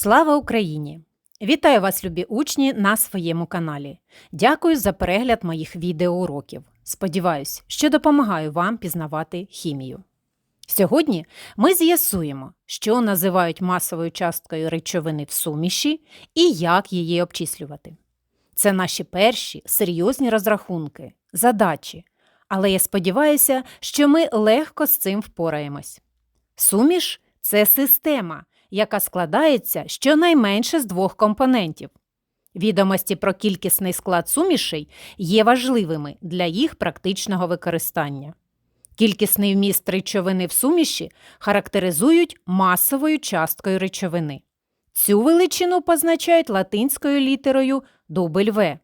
Слава Україні! Вітаю вас, любі учні, на своєму каналі. Дякую за перегляд моїх відеоуроків. Сподіваюсь, що допомагаю вам пізнавати хімію. Сьогодні ми з'ясуємо, що називають масовою часткою речовини в суміші і як її обчислювати. Це наші перші серйозні розрахунки, задачі, але я сподіваюся, що ми легко з цим впораємось. Суміш це система, яка складається щонайменше з двох компонентів. Відомості про кількісний склад сумішей є важливими для їх практичного використання. Кількісний вміст речовини в суміші характеризують масовою часткою речовини. Цю величину позначають латинською літерою W.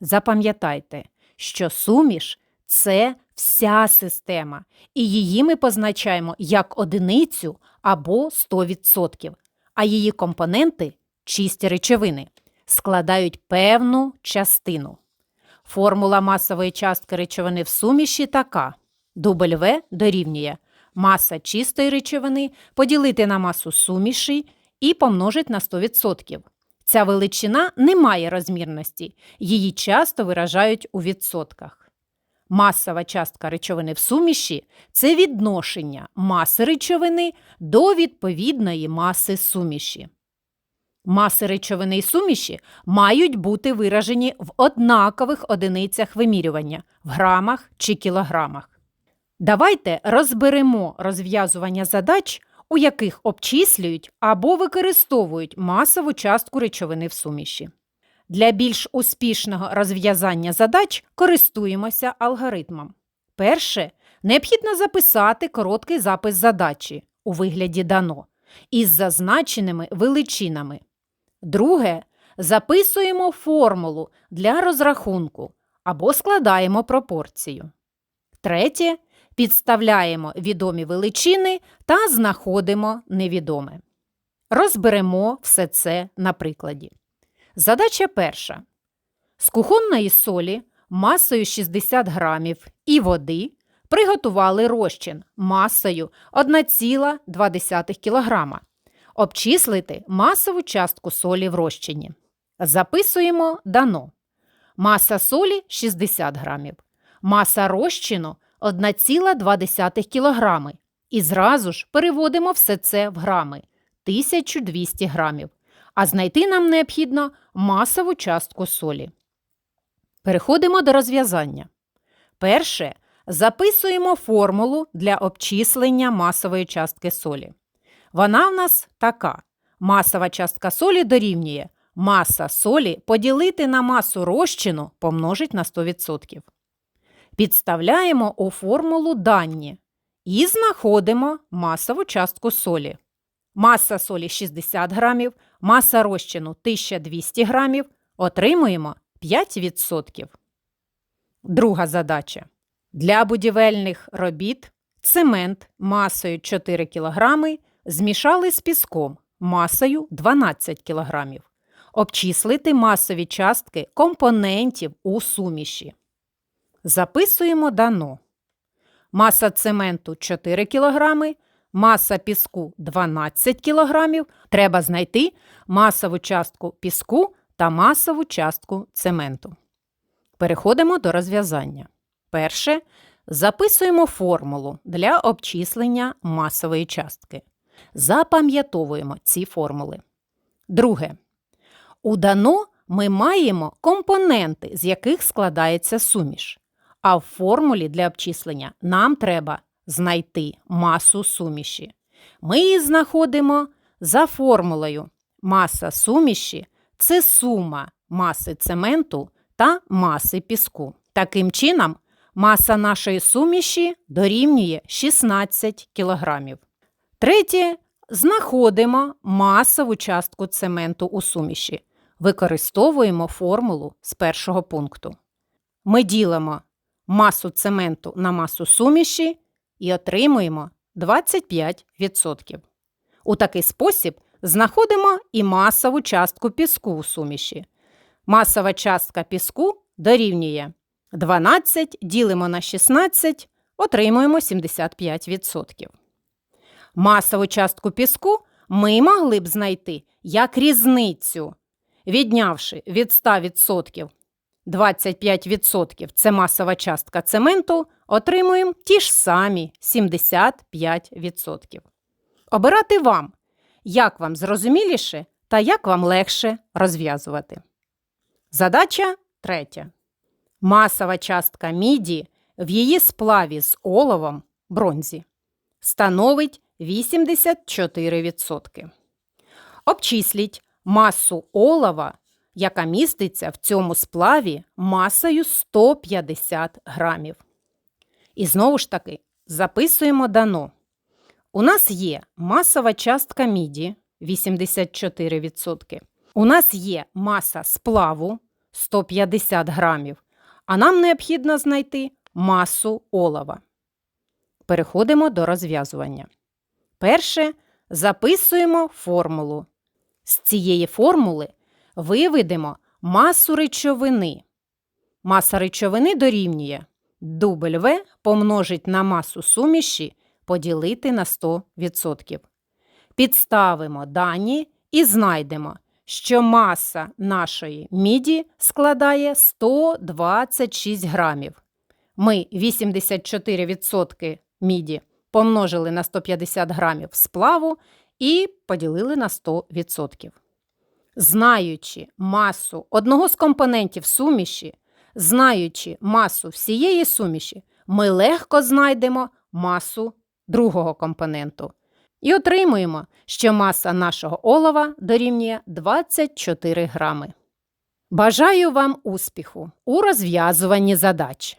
Запам'ятайте, що суміш це вся система, і її ми позначаємо як одиницю або 100%, а її компоненти чисті речовини складають певну частину. Формула масової частки речовини в суміші така: W дорівнює маса чистої речовини поділити на масу суміші і помножить на 100%. Ця величина не має розмірності, її часто виражають у відсотках. Масова частка речовини в суміші це відношення маси речовини до відповідної маси суміші. Маси речовини і суміші мають бути виражені в однакових одиницях вимірювання в грамах чи кілограмах. Давайте розберемо розв'язування задач, у яких обчислюють або використовують масову частку речовини в суміші. Для більш успішного розв'язання задач користуємося алгоритмом. Перше, необхідно записати короткий запис задачі у вигляді дано із зазначеними величинами. Друге, записуємо формулу для розрахунку або складаємо пропорцію. Третє, підставляємо відомі величини та знаходимо невідоме. Розберемо все це на прикладі. Задача перша. З кухонної солі масою 60 грамів і води приготували розчин масою 1,2 кг. Обчислити масову частку солі в розчині. Записуємо дано. Маса солі 60 грамів. Маса розчину 1,2 кг. І зразу ж переводимо все це в грами 1200 грамів. А знайти нам необхідно масову частку солі. Переходимо до розв'язання. Перше. Записуємо формулу для обчислення масової частки солі. Вона в нас така: масова частка солі дорівнює маса солі поділити на масу розчину помножить на 100%. Підставляємо у формулу дані і знаходимо масову частку солі. Маса солі 60 грамів, маса розчину 1200 грамів. Отримуємо 5%. Друга задача. Для будівельних робіт цемент масою 4 кг змішали з піском масою 12 кг. Обчислити масові частки компонентів у суміші. Записуємо дано. Маса цементу 4 кг, маса піску 12 кг. Треба знайти масову частку піску та масову частку цементу. Переходимо до розв'язання. Перше. Записуємо формулу для обчислення масової частки. Запам'ятовуємо ці формули. Друге. У дано ми маємо компоненти, з яких складається суміш. А в формулі для обчислення нам треба знайти масу суміші. Ми її знаходимо за формулою. Маса суміші це сума маси цементу та маси піску. Таким чином, маса нашої суміші дорівнює 16 кг. Третє. Знаходимо масову частку цементу у суміші. Використовуємо формулу з першого пункту. Ми ділимо масу цементу на масу суміші і отримуємо 25%. У такий спосіб знаходимо і масову частку піску у суміші. Масова частка піску дорівнює 12 ділимо на 16, отримуємо 75%. Масову частку піску ми могли б знайти як різницю, віднявши від 100% 25% це масова частка цементу, отримуємо ті ж самі 75%. Обирати вам, як вам зрозуміліше та як вам легше розв'язувати. Задача третя. Масова частка міді в її сплаві з оловом бронзі становить 84%. Обчисліть масу олова, яка міститься в цьому сплаві масою 150 грамів. І знову ж таки записуємо дано. У нас є масова частка міді 84%. У нас є маса сплаву 150 грамів, а нам необхідно знайти масу олова. Переходимо до розв'язування. Перше записуємо формулу. З цієї формули виведемо масу речовини. Маса речовини дорівнює дубль В помножить на масу суміші поділити на 100%. Підставимо дані і знайдемо, що маса нашої міді складає 126 грамів. Ми 84% міді помножили на 150 грамів сплаву і поділили на 100%. Знаючи масу одного з компонентів суміші, знаючи масу всієї суміші, ми легко знайдемо масу другого компоненту. І отримуємо, що маса нашого олова дорівнює 24 грами. Бажаю вам успіху у розв'язуванні задач.